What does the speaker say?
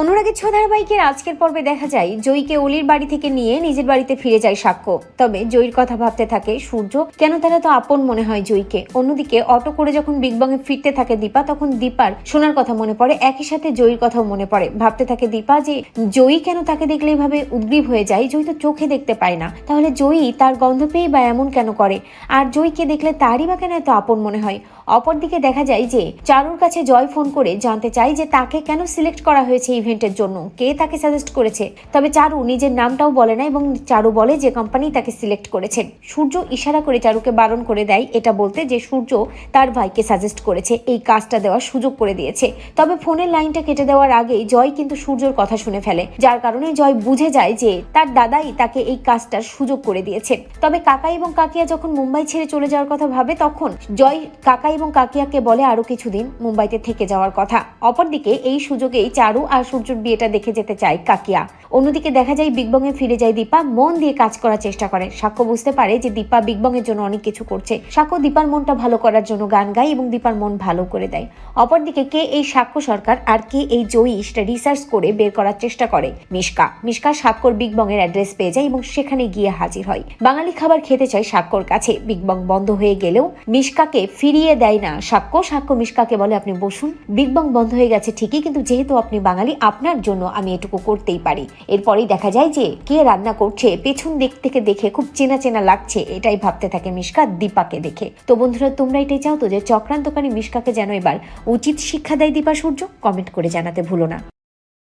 অনুরাগের ছ ধারাবাহিকের আজকের পর্বে দেখা যায়, জয়ীকে অলির বাড়ি থেকে নিয়ে নিজের বাড়িতে ফিরে যায় সাক্ষ্য। তবে জয়ীর কথা ভাবতে থাকে সূর্য, কেন তারা তো আপন মনে হয় জয়ীকে? অন্যদিকে অটো করে যখন বিগ বং এ ফিরতে থাকে দীপা, তখন দীপার সোনার কথা মনে পড়ে, একই সাথে জয়ীর কথাও মনে পড়ে। ভাবতে থাকে দীপা যে, জয়ী কেন তাকে দেখলে এভাবে উদ্গ্রীব হয়ে যায়? জয়ী তো চোখে দেখতে পায় না। তাহলে জয়ী তার গন্ধ পেয়ে বা এমন কেন করে? আর জয়ীকে দেখলে তারই বা কেন এত আপন মনে হয়? অপরদিকে দেখা যায় যে, চারুর কাছে জয় ফোন করে জানতে চায় যে তাকে কেন সিলেক্ট করা হয়েছে ইভেন্টের জন্য। কে তাকে সাজেস্ট করেছে? তবে চারু নিজের নামটাও বলে না এবং চারু বলে যে কোম্পানি তাকে সিলেক্ট করেছেন সূর্য ইশারা করে চারুকে বারণ করে দেয় এটা বলতে যে সূর্য তার ভাইকে সাজেস্ট করেছে। এই কাজটা দেওয়ার সুযোগ করে দিয়েছে। তবে ফোনের লাইনটা কেটে দেওয়ার আগেই জয় কিন্তু সূর্যর কথা শুনে ফেলে। যার কারণে জয় বুঝে যায় যে তার দাদাই তাকে এই কাজটার সুযোগ করে দিয়েছে। তবে কাকা এবং কাকিয়া যখন মুম্বাই ছেড়ে চলে যাওয়ার কথা ভাবে তখন জয় কাকা এবং কাকিয়াকে বলে আরও কিছুদিন মুম্বাইতে থেকে যাওয়ার কথা। অপরদিকে এই সুযোগেই চারু আর সূর্যর বিয়েটা দেখে যেতে চায় কাকিয়া। অন্যদিকে দেখা যায় বিগ এ ফিরে যায় দীপা, মন দিয়ে কাজ করার চেষ্টা করে। সাক্ষ্য বুঝতে পারে যে দীপা বিগ এর জন্য অনেক কিছু করছে। সাক্ষ্য দীপার মনটা ভালো করার জন্য গান গায় এবং দীপার মন ভালো করে দেয়। অপরদিকে কে এই সাক্ষ্য সরকার আর কে এই জয়ী সেটা রিসার্চ করে বের করার চেষ্টা করে মিশকা। মিশকা সাক্ষর বিগ এর অ্যাড্রেস পেয়ে যায় এবং সেখানে গিয়ে হাজির হয়। বাঙালি খাবার খেতে চায় সাক্ষ্যর কাছে। বিগ বং বন্ধ হয়ে গেলেও মিশকাকে ফিরিয়ে দেয় না সাক্ষ্য। সাক্ষ্য মিশকাকে বলে, আপনি বসুন। বিগ বং বন্ধ হয়ে গেছে ঠিকই, কিন্তু যেহেতু আপনি বাঙালি আপনার জন্য আমি এটুকু করতেই পারি। এরপরেই দেখা যায় যে কে রান্না করছে, পেছন দিক থেকে দেখে খুব চেনা চেনা লাগছে, এটাই ভাবতে থাকে মিশকা দীপাকে দেখে। তো বন্ধুরা, তোমরা এটাই চাও তো যে চক্রান্তকারী মিশকাকে যেন এবার উচিত শিক্ষা দেয় দীপা সূর্য? কমেন্ট করে জানাতে ভুলো না।